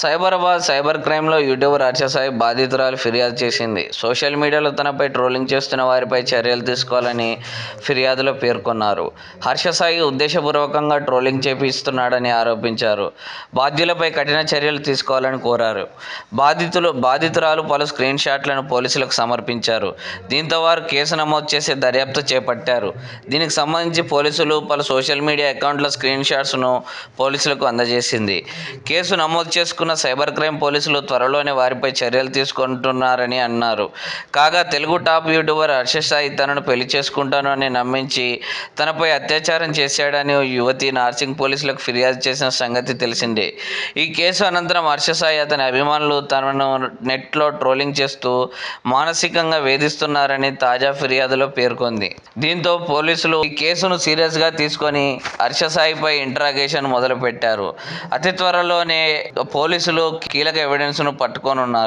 Cyberabad cyber క్రైమ్లో YouTuber Harshasai బాధితురాలు ఫిర్యాదు చేసింది. సోషల్ మీడియాలో తనపై ట్రోలింగ్ చేస్తున్న వారిపై చర్యలు తీసుకోవాలని ఫిర్యాదులో పేర్కొన్నారు. హర్షసాయి ఉద్దేశపూర్వకంగా ట్రోలింగ్ చేపిస్తున్నాడని ఆరోపించారు. బాధ్యులపై కఠిన చర్యలు తీసుకోవాలని కోరారు. బాధితులు బాధితురాలు పలు స్క్రీన్ షాట్లను పోలీసులకు సమర్పించారు. దీంతో వారు కేసు నమోదు చేసి దర్యాప్తు చేపట్టారు. దీనికి సంబంధించి పోలీసులు పలు సోషల్ మీడియా అకౌంట్ల స్క్రీన్ షాట్స్ను పోలీసులకు అందజేసింది. కేసు నమోదు తీసుకున్న సైబర్ క్రైమ్ పోలీసులు త్వరలోనే వారిపై చర్యలు తీసుకుంటున్నారని అన్నారు. కాగా తెలుగు టాప్ యూట్యూబర్ హర్ష సాయి తనను పెళ్ళి చేసుకుంటాను అని నమ్మించి తనపై అత్యాచారం చేశాడని ఓ యువతి నార్సింగ్ పోలీసులకు ఫిర్యాదు చేసిన సంగతి తెలిసిందే. ఈ కేసు అనంతరం హర్ష సాయి అతని అభిమానులు తనను నెట్లో ట్రోలింగ్ చేస్తూ మానసికంగా వేధిస్తున్నారని తాజా ఫిర్యాదులో పేర్కొంది. దీంతో పోలీసులు ఈ కేసును సీరియస్గా తీసుకొని హర్ష సాయిపై ఇంట్రాగేషన్ మొదలుపెట్టారు. అతి త్వరలోనే పోలీసులు కీలక ఎవిడెన్స్ను పట్టుకోనున్నారు